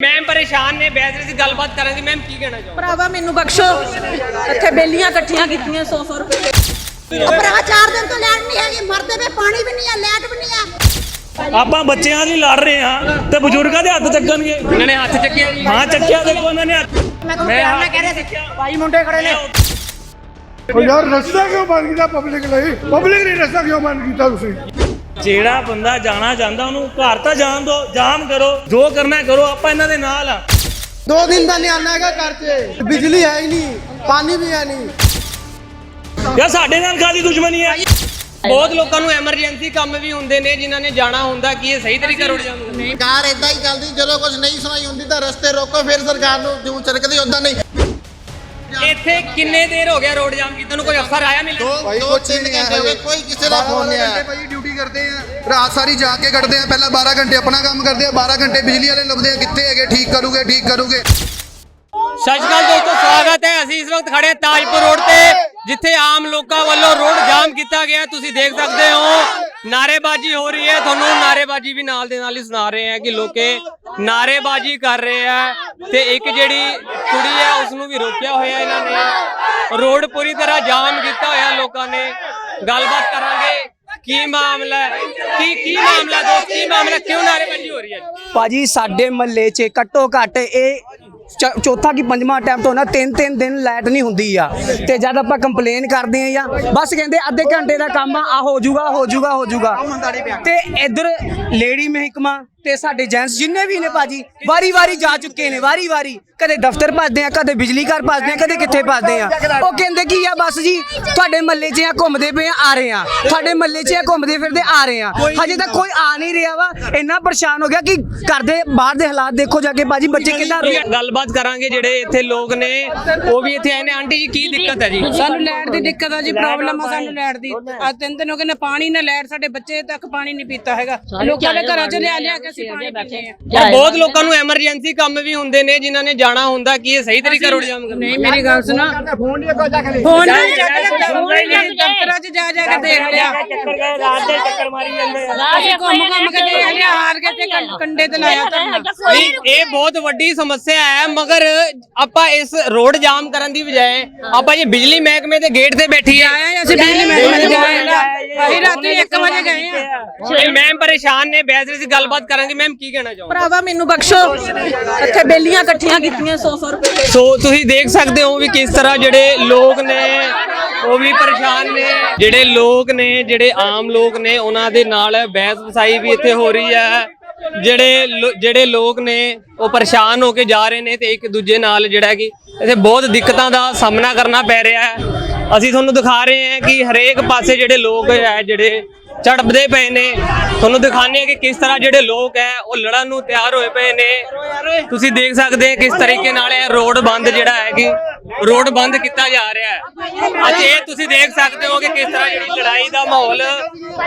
Ma'am ਪਰੇਸ਼ਾਨ ਨੇ ਬੈਸਰੇ ਦੀ ਗੱਲਬਾਤ ਕਰਾਂਗੇ ਮੈਮ ਕੀ ਕਹਿਣਾ ਚਾਹੋ ਭਰਾਵਾ ਮੈਨੂੰ ਬਖਸ਼ੋ। ਇੱਥੇ ਬੇਲੀਆਂ ਇਕੱਠੀਆਂ ਕੀਤੀਆਂ 100 100 ਰੁਪਏ। ਦੇ ਭਰਾ ਚਾਰ ਦਿਨ ਤੋਂ ਲੈਟ ਨਹੀਂ ਹੈਗੀ ਮਰਦੇ ਪਏ ਪਾਣੀ ਵੀ ਨਹੀਂ ਆ ਲੈਟ ਵੀ ਨਹੀਂ ਆ। ਆਪਾਂ ਬੱਚਿਆਂ ਲਈ ਲੜ ਰਹੇ ਹਾਂ ਤੇ ਬਜ਼ੁਰਗਾਂ ਦੇ ਹੱਥ ਚੱਕਣਗੇ। ਇਹਨਾਂ ਨੇ ਹੱਥ ਚੱਕਿਆ ਜੀ। ਹਾਂ ਚੱਕਿਆ ਦੇਖੋ ਉਹਨਾਂ ਨੇ ਹੱਥ। ਮੈਂ ਤੁਹਾਨੂੰ ਪਿਆਰ ਨਾਲ ਕਹਿ ਰਿਹਾ ਸੀ ਭਾਈ ਮੁੰਡੇ ਖੜੇ ਨੇ। ਉਹ ਯਾਰ ਰਸਤਾ ਕਿਉਂ ਬੰਦ ਕੀਤਾ ਪਬਲਿਕ ਲਈ? ਪਬਲਿਕ ਲਈ ਰਸਤਾ ਕਿਉਂ ਬੰਦ ਕੀਤਾ ਤੁਸੀਂ? ਜਿਹੜਾ ਬੰਦਾ ਜਾਣਾ ਚਾਹੁੰਦਾ ਉਹਨੂੰ ਘਰ ਤਾਂ ਜਾਣ ਦੋ ਜਾਮ ਕਰੋ ਜੋ ਕਰਨਾ ਕਰੋ ਆਪਾਂ ਇਹਨਾਂ ਦੇ ਨਾਲ ਆ। ਦੋ ਦਿਨ ਦਾ ਨਿਆਣਾ ਹੈਗਾ ਘਰ 'ਚ। ਬਿਜਲੀ ਹੈ ਹੀ ਨਹੀਂ ਪਾਣੀ ਵੀ ਹੈ ਨਹੀਂ। ਯਾ ਸਾਡੇ ਨਾਲ ਕਾਦੀ ਦੁਸ਼ਮਣੀ ਹੈ? ਬਹੁਤ ਲੋਕਾਂ ਨੂੰ ਐਮਰਜੈਂਸੀ ਕੰਮ ਵੀ ਹੁੰਦੇ ਨੇ ਜਿਨ੍ਹਾਂ ਨੇ ਜਾਣਾ ਹੁੰਦਾ ਕੀ ਇਹ ਸਹੀ ਤਰੀਕਾ ਰੋੜ ਜਾਂਦਾ ਸਰਕਾਰ ਇਦਾਂ ਹੀ ਚੱਲਦੀ ਜਦੋਂ ਕੁਝ ਨਹੀਂ ਸੁਣਾਈ ਹੁੰਦੀ ਤਾਂ ਰਸਤੇ ਰੋਕੋ ਫਿਰ ਸਰਕਾਰ ਨੂੰ ਜਿਉਂ ਚਰਕਦੀ ਉਦਾਂ ਨਹੀਂ। ਇੱਥੇ ਕਿੰਨੇ ਦੇਰ ਹੋ ਗਿਆ ਰੋਡ ਜਾਮ ਕੀਤਾ? ਨੂੰ ਕੋਈ ਅਫਸਰ ਆਇਆ ਮਿਲਣ ਭਾਈ ਕੁਛ ਨਹੀਂ ਆਇਆ ਕੋਈ ਕਿਸੇ ਦਾ ਫੋਨ ਨਹੀਂ ਆਇਆ। ਕਰਦੇ ਆ, ਰਾਤ ਸਾਰੀ ਜਾ ਕੇ ਕੱਢਦੇ ਆ, ਪਹਿਲਾਂ 12 ਘੰਟੇ ਆਪਣਾ ਕੰਮ ਕਰਦੇ ਆ 12 ਘੰਟੇ ਬਿਜਲੀ ਵਾਲੇ ਲੱਭਦੇ ਆ, ਕਿੱਥੇ ਹੈਗੇ, ਠੀਕ ਕਰੂਗੇ ਠੀਕ ਕਰੂਗੇ। ਸਤਿ ਸ਼੍ਰੀ ਅਕਾਲ ਦੋਸਤੋ, ਸਵਾਗਤ ਹੈ। ਅਸੀਂ ਇਸ ਵਕਤ ਖੜੇ ਤਾਜਪੁਰ ਰੋਡ ਤੇ, ਜਿੱਥੇ ਆਮ ਲੋਕਾਂ ਵੱਲੋਂ ਰੋਡ ਜਾਮ ਕੀਤਾ ਗਿਆ। ਤੁਸੀਂ ਦੇਖ ਸਕਦੇ ਹੋ, ਨਾਰੇਬਾਜ਼ੀ ਹੋ ਰਹੀ ਹੈ। ਤੁਹਾਨੂੰ ਨਾਰੇਬਾਜ਼ੀ ਵੀ ਨਾਲ ਦੇ ਨਾਲ ਹੀ ਸੁਣਾ ਰਹੇ ਹਾਂ ਕਿ ਲੋਕੇ ਨਾਰੇਬਾਜ਼ੀ ਕਰ ਰਹੇ ਆ ਤੇ ਇੱਕ ਜਿਹੜੀ ਕੁੜੀ ਹੈ ਉਸ ਨੂੰ ਵੀ ਰੋਕਿਆ ਹੋਇਆ ਇਹਨਾਂ ਨੇ। ਰੋਡ ਪੂਰੀ ਤਰ੍ਹਾਂ ਜਾਮ ਕੀਤਾ ਹੋਇਆ ਲੋਕਾਂ ਨੇ। ਗੱਲਬਾਤ ਕਰਾਂਗੇ। ਕੀ ਮਾਮਲਾ ਹੈ? ਕੀ ਕੀ ਮਾਮਲਾ ਦੋਸਤ? ਕੀ ਮਾਮਲਾ ਕਿਉਂ ਨਾਰੇਬਾਜ਼ੀ ਹੋ ਰਹੀ ਹੈ? ਭਾਜੀ, ਸਾਡੇ ਮਹੱਲੇ 'ਚ ਘੱਟੋ ਘੱਟ ਇਹ ਚ- ਚੌਥਾ ਕੀ ਪੰਜਵਾਂ ਟਾਈਮ ਤੋਂ ਨਾ ਤਿੰਨ ਤਿੰਨ ਦਿਨ ਲਾਈਟ ਨਹੀਂ ਹੁੰਦੀ ਆ। ਤੇ ਜਦ ਆਪਾਂ ਕੰਪਲੇਨ ਕਰਦੇ ਆ ਜਾਂ ਬਸ ਕਹਿੰਦੇ ਅੱਧੇ ਘੰਟੇ ਦਾ ਕੰਮ ਆ ਆ ਹੋ ਜਾਊਗਾ ਹੋ ਜਾਊਗਾ ਹੋ ਜਾਊਗਾ। ਤੇ ਇਧਰ ਲੇਡੀ ਮਹਿਕਮਾ ਤੇ ਸਾਡੇ ਜੈਂਟਸ ਜਿੰਨੇ ਵੀ ਨੇ ਭਾਜੀ ਵਾਰੀ ਵਾਰੀ ਜਾ ਚੁੱਕੇ ਨੇ ਵਾਰੀ ਵਾਰੀ ਕਦੇ ਦਫ਼ਤਰ ਭੱਜਦੇ ਆ ਕਦੇ ਬਿਜਲੀ ਘਰ ਭੱਜਦੇ ਆ ਕਦੇ ਕਿੱਥੇ ਭੱਜਦੇ ਆ। ਉਹ ਕਹਿੰਦੇ ਕੀ ਆ ਬਸ ਜੀ ਤੁਹਾਡੇ ਮਹੱਲੇ 'ਚ ਆ ਘੁੰਮਦੇ ਪਏ ਆ ਆ ਰਹੇ ਆ। ਤੁਹਾਡੇ ਮਹੱਲੇ 'ਚ ਆ ਘੁੰਮਦੇ ਫਿਰਦੇ ਆ ਰਹੇ ਆ। ਹਜੇ ਤੱਕ ਕੋਈ ਆ ਨਹੀਂ ਰਿਹਾ ਵਾ। ਇੰਨਾ ਪਰੇਸ਼ਾਨ ਹੋ ਗਿਆ ਕਿ ਘਰ ਦੇ ਬਾਹਰ ਦੇ ਹਾਲਾਤ ਦੇਖੋ ਜਾ ਕੇ ਬਾਜੀ ਬੱਚੇ ਕਿੱਦਾਂ ਰੋ ਗੱਲਬਾਤ ਕਰਾਂਗੇ ਜਿਹੜੇ ਇੱਥੇ ਲੋਕ ਨੇ ਉਹ ਵੀ ਇੱਥੇ ਆਏ ਨੇ। ਆਂਟੀ ਜੀ ਕੀ ਦਿੱਕਤ ਹੈ ਜੀ? ਸਾਨੂੰ ਲਾਈਟ ਦੀ ਦਿੱਕਤ ਆ ਜੀ ਪ੍ਰੋਬਲਮ ਆ ਸਾਨੂੰ ਲਾਈਟ ਦੀ। ਅੱਜ ਤਿੰਨ ਦਿਨ ਹੋ ਗਏ ਨਾ ਪਾਣੀ ਨਾ ਲਾਈਟ ਸਾਡੇ ਬੱਚੇ ਤੱਕ ਪਾਣੀ ਨਹੀਂ ਪੀਤਾ ਹੈਗਾ। ਲੋਕਾਂ ਦੇ ਘਰਾਂ 'ਚ ਲਿਆ ਲਿਆ ਕੇ ਅਸੀਂ ਪਾਣੀ ਪੀਂਦੇ ਆ ਪਰ ਬਹੁਤ ਲੋਕਾਂ ਨੂੰ ਐਮਰਜੈਂਸੀ ਕੰਮ ਵੀ ਹੁੰਦੇ ਨੇ ਜਿਨ੍ਹਾਂ ਨੇ ਜਾਣਾ ਹੁੰਦਾ ਕੀ ਇਹ ਸਹੀ ਤਰੀਕਾ ਰੋਡ ਜਾਮ ਕਰਨਾ? ਨਹੀਂ ਮੇਰੀ ਗੱਲ ਸੁਣਾ। ਫੋਨ ਨਹੀਂ ਚੱਕ ਕੇ। ਦਫ਼ਤਰਾਂ 'ਚ ਜਾ ਜਾ ਕੇ ਦੇਖ ਲਿਆ। ਚੱਕਰ ਗਏ ਰਾਤ ਦੇ ਚੱਕਰ ਮਾਰੀ ਜਾਂਦੇ ਆ। ਅਸੀਂ ਘੁੰਮ ਘੁੰਮ ਕੇ ਦੇਖ ਲਿਆ ਹਾਰ ਕੇ ਤੇ ਕੰਡੇ ਤੇ ਲਾਇਆ ਧਰਨਾ। ਨਹੀਂ ਇਹ ਬਹੁਤ ਵੱਡੀ ਸਮੱਸਿਆ ਹੈ ਮਗਰ ਆਪਾਂ ਇਸ ਰੋਡ ਜਾਮ ਕਰਨ ਦੀ ਬਜਾਏ ਆਪਾਂ ਜੇ ਬਿਜਲੀ ਮਹਿਕਮੇ ਦੇ ਗੇਟ ਤੇ ਬੈਠੀ ਆ ਆਏ ਅਸੀਂ ਬਿਜਲੀ ਮਹਿਕਮੇ ਗਏ ਆ ਅਸੀਂ ਰਾਤੀ 1 ਵਜੇ ਗਏ ਆ? ਇਹ ਮੈਮ ਪਰੇਸ਼ਾਨ ਨੇ ਬੈਸਰੇ ਦੀ ਗੱਲਬਾਤ ਕਰਾਂਗੇ ਮੈਮ ਕੀ ਕਹਿਣਾ ਚਾਹੋ ਭਰਾਵਾ ਮੈਨੂੰ ਬਖਸ਼ੋ। ਇੱਥੇ ਬੇਲੀਆਂ ਇਕੱਠੀਆਂ ਕੀਤੀਆਂ 100 100 ਰੁਪਏ ਸੋ ਤੁਸੀਂ ਦੇਖ ਸਕਦੇ ਹੋ ਵੀ ਕਿਸ ਤਰ੍ਹਾਂ ਜਿਹੜੇ ਲੋਕ ਨੇ ਉਹ ਵੀ ਪਰੇਸ਼ਾਨ ਨੇ। ਜਿਹੜੇ ਲੋਕ ਨੇ ਜਿਹੜੇ ਆਮ ਲੋਕ ਨੇ ਉਹਨਾਂ ਦੇ ਨਾਲ ਬਹਿਸ ਵਸਾਈ ਵੀ ਇੱਥੇ ਹੋ ਰਹੀ ਹੈ। ਜਿਹੜੇ ਜਿਹੜੇ ਲੋਕ ਨੇ ਉਹ ਪਰੇਸ਼ਾਨ ਹੋ ਕੇ ਜਾ ਰਹੇ ਨੇ ਤੇ ਇੱਕ ਦੂਜੇ ਨਾਲ ਜਿਹੜਾ ਕਿ ਇੱਥੇ ਬਹੁਤ ਦਿੱਕਤਾਂ ਦਾ ਸਾਹਮਣਾ ਕਰਨਾ ਪੈ ਰਿਹਾ ਹੈ। ਅਸੀਂ ਤੁਹਾਨੂੰ ਦਿਖਾ ਰਹੇ ਹਾਂ ਕਿ ਹਰੇਕ ਪਾਸੇ ਜਿਹੜੇ ਲੋਕ ਹੈ ਜਿਹੜੇ ਝੜਪਦੇ ਪਏ ਨੇ। ਤੁਹਾਨੂੰ ਦਿਖਾਣੇ ਕਿ ਕਿਸ ਤਰ੍ਹਾਂ ਜਿਹੜੇ ਲੋਕ ਹੈ, ਉਹ ਲੜਨ ਨੂੰ ਤਿਆਰ ਹੋਏ ਪਏ ਨੇ। ਤੁਸੀਂ ਦੇਖ ਸਕਦੇ ਹੋ ਕਿਸ ਤਰੀਕੇ ਨਾਲ ਇਹ ਰੋਡ ਬੰਦ ਜਿਹੜਾ ਹੈ ਕਿ ਰੋਡ ਬੰਦ ਕੀਤਾ ਜਾ ਰਿਹਾ ਹੈ। ਅੱਜ ਇਹ ਤੁਸੀਂ ਦੇਖ ਸਕਦੇ ਹੋ ਕਿ ਕਿਸ ਤਰ੍ਹਾਂ ਜਿਹੜੀ ਲੜਾਈ ਦਾ ਮਾਹੌਲ,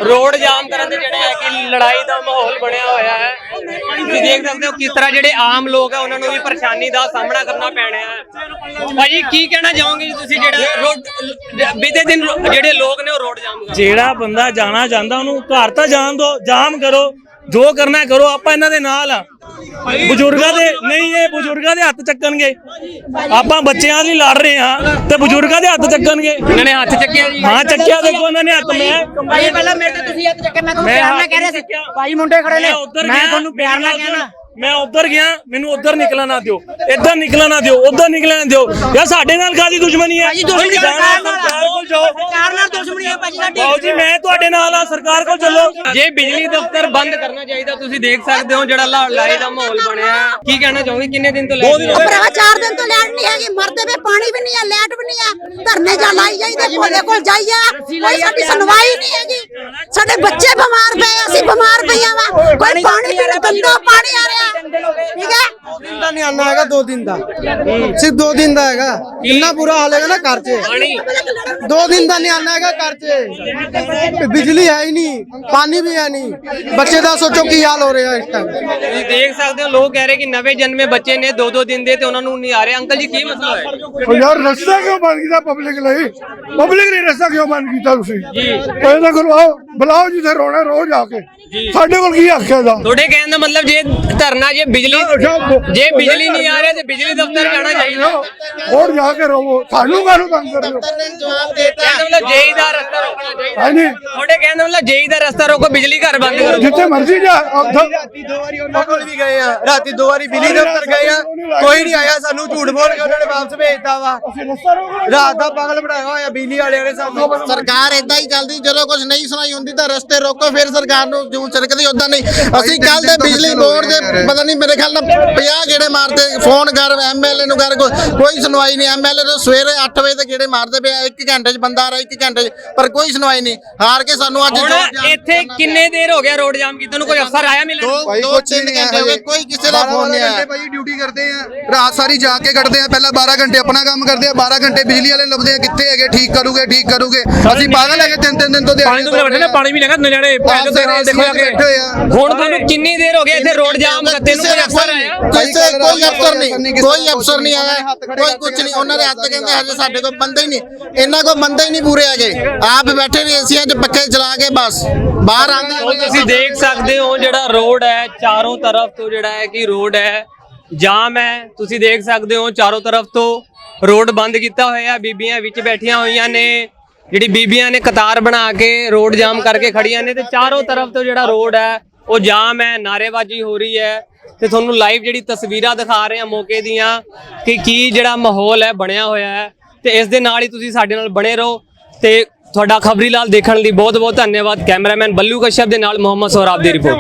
ਰੋਡ ਜਾਮ ਕਰਨ ਦੇ ਜਿਹੜਾ ਹੈ ਕਿ ਲੜਾਈ ਦਾ ਮਾਹੌਲ ਬਣਿਆ ਹੋਇਆ ਹੈ। ਤੁਸੀਂ ਦੇਖ ਸਕਦੇ ਹੋ ਕਿਸ ਤਰ੍ਹਾਂ ਜਿਹੜੇ ਆਮ ਲੋਕ ਹੈ, ਉਹਨਾਂ ਨੂੰ ਵੀ ਪਰੇਸ਼ਾਨੀ ਦਾ ਸਾਹਮਣਾ ਕਰਨਾ ਪੈਣਾ ਹੈ। ਭਾਜੀ, ਕੀ ਕਹਿਣਾ ਚਾਹੋਗੇ ਤੁਸੀਂ ਜਿਹੜਾ ਰੋਡ ਬੀਤੇ ਦਿਨ ਜਿਹੜੇ ਲੋਕ ਨੇ, ਉਹ ਰੋਡ ਜਾਮ ਜਿਹੜਾ ਬੰਦਾ ਜਾਣਾ ਚਾਹੁੰਦਾ ਉਹਨੂੰ ਘਰ ਤਾਂ ਜਾਣ ਦਿਓ ਜਾਮ ਕਰੋ ਜੋ ਕਰਨਾ ਕਰੋ ਆਪਾਂ ਇਹਨਾਂ ਦੇ ਨਾਲ ਆ। ਬਜ਼ੁਰਗਾਂ ਦੇ ਨਹੀਂ ਇਹ ਬਜ਼ੁਰਗਾਂ ਦੇ ਹੱਥ ਚੱਕਣਗੇ। ਆਪਾਂ ਬੱਚਿਆਂ ਲਈ ਲੜ ਰਹੇ ਹਾਂ ਤੇ ਬਜ਼ੁਰਗਾਂ ਦੇ ਹੱਥ ਚੱਕਣਗੇ। ਇਹਨਾਂ ਨੇ ਹੱਥ ਚੱਕਿਆ ਜੀ। ਹਾਂ ਚੱਕਿਆ ਦੇਖੋ ਉਹਨਾਂ ਨੇ ਹੱਥ ਮੈਂ ਭਾਈ ਪਹਿਲਾਂ ਮੇਰੇ ਤੇ ਤੁਸੀਂ ਹੱਥ ਚੱਕੇ ਮੈਂ ਤੁਹਾਨੂੰ ਪਿਆਰ ਨਾਲ ਕਹਿ ਰਿਹਾ ਸੀ। ਚੱਕਿਆ। ਭਾਈ ਮੁੰਡੇ ਖੜੇ ਨੇ। ਮੈਂ ਤੁਹਾਨੂੰ ਪਿਆਰ ਨਾਲ ਕਹਿਣਾ। ਮੈਂ ਉੱਧਰ ਗਿਆ ਮੈਨੂੰ ਉੱਧਰ ਨਿਕਲਣਾ ਨਾ ਦਿਓ। ਇੱਧਰ ਨਿਕਲਣਾ ਨਾ ਦਿਓ ਉੱਧਰ ਨਿਕਲਣਾ ਨਾ ਦਿਓ। ਯਾ ਸਾਡੇ ਨਾਲ ਕਾਦੀ ਦੁਸ਼ਮਣੀ ਹੈ? ਭਾਜੀ ਦੁਸ਼ਮਣੀ ਸਰਕਾਰ ਨਾਲ ਸਰਕਾਰ ਕੋਲ ਜਾਓ। ਸਰਕਾਰ ਨਾਲ ਦੁਸ਼ਮਣੀ ਹੈ ਭਾਜੀ ਸਾਡੀ ਬਾਊ ਜੀ ਮੈਂ ਤੁਹਾਡੇ ਨਾਲ ਆ ਸਰਕਾਰ ਕੋਲ ਚੱਲੋ। ਜੇ ਬਿਜਲੀ ਦਫ਼ਤਰ ਬੰਦ ਕਰਨਾ ਚਾਹੀਦਾ ਤੁਸੀਂ ਦੇਖ ਸਕਦੇ ਹੋ ਜਿਹੜਾ ਲੜਾਈ ਦਾ ਮਾਹੌਲ ਬਣਿਆ। ਕੀ ਕਹਿਣਾ ਚਾਹੋਗੇ? ਕਿੰਨੇ ਦਿਨ ਤੋਂ ਲੈ ਕੇ ਭਰਾ ਚਾਰ ਦਿਨ ਤੋਂ ਲੈਟ ਨਹੀਂ ਹੈਗੀ ਮਰਦੇ ਪਏ ਪਾਣੀ ਵੀ ਨਹੀਂ ਆ ਲੈਟ ਵੀ ਨਹੀਂ ਆ ਧਰਨੇ ਜਾ ਲਾਈ ਜਾਈਦੇ ਭੋਲੇ ਕੋਲ ਜਾਈਏ। ਕੋਈ ਸਾਡੀ ਸੁਣਵਾਈ ਨਹੀਂ ਹੈਗੀ। ਸਾਡੇ ਬੱਚੇ ਬਿਮਾਰ ਪਏ ਆ, ਅਸੀਂ ਬਿਮਾਰ ਪਈਆਂ ਵਾ ਕੋਈ ਪਾਣੀ ਪੀਣ ਗੰਦਾ ਪਾਣੀ ਆ ਰਿਹਾ? ਠੀਕ ਹੈ? ਦਿਨ ਨਹੀਂ ਆਣਾ ਹੈਗਾ 2 ਦਿਨ ਦਾ। ਸਿਰਫ 2 ਦਿਨ ਦਾ ਹੈਗਾ। ਕਿੰਨਾ ਬੁਰਾ ਹਾਲ ਹੈਗਾ ਨਾ ਘਰ 'ਚ। ਦਿਨ ਦਾ ਨਹੀਂ ਆਣਾ ਹੈਗਾ ਘਰ ਬਿਜਲੀ ਹੈ ਹੀ ਨਹੀਂ ਪਾਣੀ ਵੀ ਹੈ ਨਹੀਂ। ਬੱਚੇ ਦਾ ਸੋਚੋ ਕੀ ਹਾਲ ਹੋ ਰਿਹਾ ਇਸ ਟਾਈਮ ਤੁਸੀਂ ਦੇਖ ਸਕਦੇ ਹੋ ਲੋਕ ਕਹਿ ਰਹੇ ਕਿ ਨਵੇਂ ਜਨਮੇ ਬੱਚੇ ਨੇ 2-2 ਦਿਨ ਦੇ ਤੇ ਉਹਨਾਂ ਨੂੰ ਨਹੀਂ ਆ ਰਿਹਾ। ਅੰਕਲ ਜੀ ਕੀ ਮਸਲਾ ਹੈ ਯਾਰ ਰਸਤਾ ਕਿਉਂ ਬੰਦ ਕੀਤਾ ਪਬਲਿਕ ਲਈ? ਪਬਲਿਕ ਨੇ ਰਸਤਾ ਕਿਉਂ ਬੰਦ ਕੀਤਾ ਤੁਸੀਂ? ਜੀ। ਪੈਸਾ ਕਰਵਾਓ ਬੁਲਾਓ ਜਿੱਥੇ ਰੋਣਾ ਰੋਜ਼ ਆ ਕੇ। ਸਾਡੇ ਕੋਲ ਕੀ ਆਖਿਆ ਦਾ ਤੁਹਾਡੇ ਕਹਿਣ ਦਾ ਮਤਲਬ ਜੇ ਧਰਨਾ ਜੇ ਬਿਜਲੀ ਜੇ ਬਿਜਲੀ ਨਹੀਂ ਆ ਰਹੀ ਤੇ ਬਿਜਲੀ ਦਫ਼ਤਰ ਜਾਣਾ ਚਾਹੀਦਾ। ਹੋਰ ਜਾ ਕੇ ਰੋਵੋ ਸਾਨੂੰ ਕਾਹਨੂੰ ਤੰਗ ਕਰ ਰਹੇ ਹੋ ਕਹਿਣ ਦਾ ਮਤਲਬ ਜੇਈ ਦਾ ਰਸਤਾ ਰੋਕਣਾ ਚਾਹੀਦਾ। ਹਾਂਜੀ। ਤੁਹਾਡੇ ਕਹਿਣ ਦਾ ਮਤਲਬ ਜੇਈ ਦਾ ਰਸਤਾ ਰੋਕੋ ਬਿਜਲੀ ਘਰ ਬੰਦ ਕਰੋ। ਜਿੱਥੇ ਮਰਜ਼ੀ ਜਾ ਉੱਥੇ ਦੋ ਵਾਰੀ ਉਹਨਾਂ ਕੋਲ ਵੀ ਗਏ ਆ। ਰਾਤੀ ਦੋ ਵਾਰੀ ਬਿਜਲੀ ਦਫ਼ਤਰ ਗਏ ਆ। ਕੋਈ ਨਹੀਂ ਆਇਆ ਸਾਨੂੰ ਝੂਠ ਬੋਲ ਕੇ ਉਹਨਾਂ ਨੇ ਵਾਪਸ ਭੇਜਤਾ ਵਾ। ਰਾਤ ਦਾ ਪਾਗਲ ਬਣਾਇਆ ਹੋਇਆ ਬਿਜਲੀ ਵਾਲਿਆਂ ਨੇ ਸਾਨੂੰ ਸਰਕਾਰ ਇਦਾਂ ਹੀ ਚੱਲਦੀ ਜਦੋਂ ਕੁਝ ਨਹੀਂ ਸੁਣਾਈ ਹੁੰਦੀ ਤਾਂ ਰਸਤੇ ਰੋਕੋ ਫਿਰ ਸਰਕਾਰ ਨੂੰ ਜੂ ਚਰਕਦੀ ਉਦਾਂ ਨਹੀਂ। ਅਸੀਂ ਕੱਲ ਦੇ ਬਿਜਲੀ ਬੋਰਡ ਦੇ ਪਤਾ ਨਹੀਂ ਮੇਰੇ ਖਿਆਲ ਨਾਲ 50 ਗੇੜੇ ਮਾਰਦੇ। ਫੋਨ ਕਰ ਐਮਐਲਏ ਨੂੰ ਕਰ ਕੋਈ- ਸੁਣਵਾਈ ਨਹੀਂ। ਐਮਐਲਏ ਤੋਂ ਸਵੇਰੇ 8 ਵਜੇ ਤੇ ਗੇੜੇ ਮਾਰਦੇ ਪਿਆ 1 ਘੰਟੇ 'ਚ ਬੰਦਾ ਆ ਰਿਹਾ 1 ਘੰਟੇ 'ਚ। ਪਰ ਕੋਈ ਸੁਣਵਾਈ ਨਹੀਂ। ਹਾਰ ਕੇ ਸਾਨੂੰ ਅੱਜ ਇੱਥੇ ਕਿੰਨੇ ਦੇਰ ਹੋ ਗਿਆ ਰੋਡ ਜਾਮ ਕੀਤਾ? ਨੂੰ ਕੋਈ ਅਫਸਰ ਆਇਆ ਮਿਲਣ? ਦੋ ਦੋ ਤਿੰਨ ਘੰਟੇ ਹੋ ਗਏ। ਕੋਈ ਕਿਸੇ ਦਾ ਫੋਨ ਨਹੀਂ ਆਇਆ। ਭਾਈ ਡਿਊਟੀ ਕਰਦੇ ਆ। ਰਾਤ ਸਾਰੀ ਜਾ ਕੇ ਕੱਢਦੇ ਆ। ਪਹਿਲਾਂ 12 ਘੰਟੇ ਆਪਣਾ ਕੰਮ ਕਰਦੇ ਆ। 12 ਘੰਟੇ ਬਿਜਲੀ ਵਾਲੇ ਲੱਭਦੇ ਆ। ਕਿੱਥੇ ਹੈਗੇ? ਠੀਕ ਕਰੂਗੇ ਠੀਕ ਕਰੂਗੇ। ਅਸੀਂ ਪਾਗਲ ਹੈਗੇ ਤਿੰਨ ਤਿੰਨ ਦਿਨ ਤੋਂ ਪਾਣੀ ਤੋਂ ਬਿਨਾਂ ਬੈਠੇ ਨੇ ਪਾਣੀ ਵੀ ਲੈਣਾ ਨਜ਼ਾਰੇ ਪੈਸੇ ਦੇ ਨਾਲ ਦੇਖੋ ਜਾ ਕੇ ਬੈਠੇ ਆ। ਹੁਣ ਤੁਹਾਨੂੰ ਕਿੰਨੀ ਦੇਰ ਹੋ ਗਿਆ ਇੱਥੇ ਰੋਡ ਜਾਮ ਕਰਤੇ ਨੂੰ? ਕੋਈ ਅਫਸਰ ਆਇਆ? ਕਿਸੇ ਕੋਈ ਅਫਸਰ ਨਹੀਂ। ਕੋਈ ਅਫਸਰ ਨਹੀਂ ਆਇਆ। ਕੋਈ ਕੁਝ ਨਹੀਂ। ਉਹਨਾਂ ਦੇ ਹੱਥ ਕਹਿੰਦੇ ਹਜੇ ਸਾਡੇ ਕੋਲ ਬੰਦੇ ਹੀ ਨਹੀਂ। ਇਹਨਾਂ ਕੋਲ ਬੰਦੇ ਹੀ ਨਹੀਂ ਪੂਰੇ ਹੈਗੇ। ਆਪ ਬੈਠੇ ਨੇ ਏਸੀਆਂ 'ਚ ਪੱਖੇ ਚਲਾ ਕੇ ਬਸ। ਬਾਹਰ ਆਂਦਾ ਤੁਸੀਂ ਦੇਖ ਸਕਦੇ ਹੋ ਜਿਹੜਾ ਰੋਡ ਹੈ ਚਾਰੋਂ ਤਰਫ ਤੋਂ ਜਿਹੜਾ ਹੈ ਕਿ ਰੋਡ ਹੈ ਜਾਮ ਹੈ। ਤੁਸੀਂ ਦੇਖ ਸਕਦੇ ਹੋ ਚਾਰੋਂ ਤਰਫ ਤੋਂ ਰੋਡ ਬੰਦ ਕੀਤਾ ਹੋਇਆ ਹੈ। ਬੀਬੀਆਂ ਵਿੱਚ ਬੈਠੀਆਂ ਹੋਈਆਂ ਨੇ। ਜਿਹੜੀ ਬੀਬੀਆਂ ਨੇ ਕਤਾਰ ਬਣਾ ਕੇ ਰੋਡ ਜਾਮ ਕਰਕੇ ਖੜੀਆਂ ਨੇ ਤੇ ਚਾਰੋਂ ਤਰਫ ਤੋਂ ਜਿਹੜਾ ਰੋਡ ਹੈ, ਉਹ ਜਾਮ ਹੈ ਨਾਰੇਬਾਜ਼ੀ ਹੋ ਰਹੀ ਹੈ ਤੇ ਤੁਹਾਨੂੰ ਲਾਈਵ ਜਿਹੜੀ ਤਸਵੀਰਾਂ ਦਿਖਾ ਰਹੇ ਹਾਂ ਮੌਕੇ ਦੀਆਂ ਕਿ ਕੀ ਜਿਹੜਾ ਮਾਹੌਲ ਹੈ, ਬਣਿਆ ਹੋਇਆ ਹੈ ਤੇ ਇਸ ਦੇ ਨਾਲ ਹੀ ਤੁਸੀਂ ਸਾਡੇ ਨਾਲ ਬਣੇ ਰਹੋ ਤੇ ਤੁਹਾਡਾ ਖਬਰੀ ਲਾਲ ਦੇਖਣ ਲਈ ਬਹੁਤ ਬਹੁਤ ਧੰਨਵਾਦ, ਕੈਮਰਾਮੈਨ ਬੱਲੂ ਕਸ਼ਪ ਦੇ ਨਾਲ ਮੁਹੰਮਦ ਸੋਹਰਾਬ ਦੀ ਰਿਪੋਰਟ।